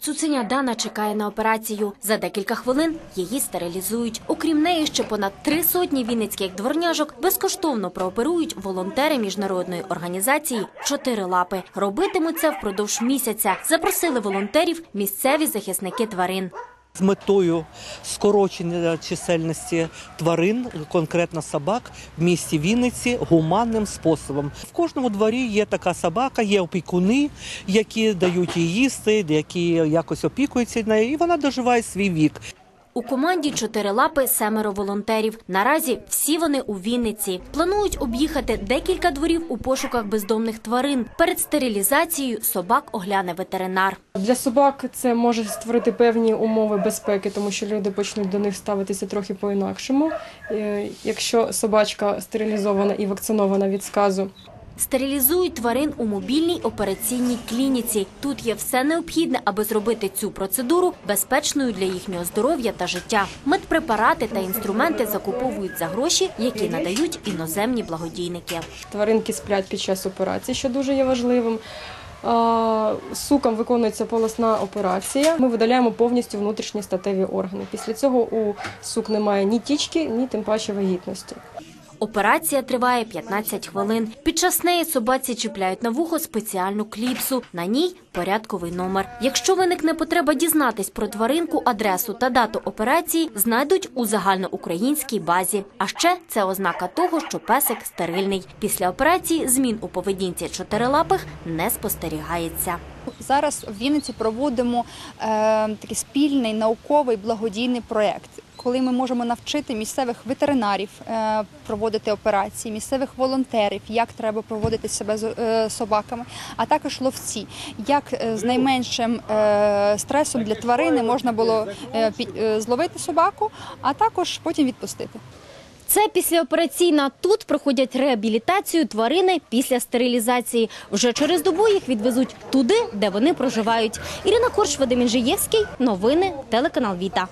Цуценя Дана чекає на операцію. За декілька хвилин її стерилізують. Окрім неї, ще понад три сотні вінницьких дворняжок безкоштовно прооперують волонтери міжнародної організації «Чотири лапи». Робитимуть це впродовж місяця. Запросили волонтерів місцеві захисники тварин. Метою скорочення чисельності тварин, конкретно собак, в місті Вінниці гуманним способом. В кожному дворі є така собака, є опікуни, які дають їй їсти, які якось опікуються нею, і вона доживає свій вік. У команді «Чотири лапи» семеро волонтерів. Наразі всі вони у Вінниці. Планують об'їхати декілька дворів у пошуках бездомних тварин. Перед стерилізацією собак огляне ветеринар. Для собак це може створити певні умови безпеки, тому що люди почнуть до них ставитися трохи по-інакшому. Е, Якщо собачка стерилізована і вакцинована від сказу, Стерилізують тварин у мобільній операційній клініці. Тут є все необхідне, аби зробити цю процедуру безпечною для їхнього здоров'я та життя. Медпрепарати та інструменти закуповують за гроші, які надають іноземні благодійники. тваринки сплять під час операції, що дуже є важливим. Сукам виконується полосна операція. Ми видаляємо повністю внутрішні статеві органи. Після цього у сук немає ні тічки, ні тим паче вагітності. Операція триває 15 хвилин. Під час неї собаці чіпляють на вухо спеціальну кліпсу. На ній порядковий номер. Якщо виникне потреба дізнатись про тваринку, адресу та дату операції, знайдуть у загальноукраїнській базі. А ще це ознака того, що песик стерильний. Після операції змін у поведінці чотирилапих не спостерігається. Зараз в Вінниці проводимо е, такий спільний науковий благодійний проєкт, коли ми можемо навчити місцевих ветеринарів е, проводити операції, місцевих волонтерів, як треба проводити себе з е, собаками, а також ловці, як е, з найменшим стресом для тварини можна було зловити собаку, а також потім відпустити. Це післяопераційна. Тут проходять реабілітацію тварини після стерилізації. Вже через добу їх відвезуть туди, де вони проживають. Ірина Корш, Вадим Інжиєвський. Новини телеканал Віта.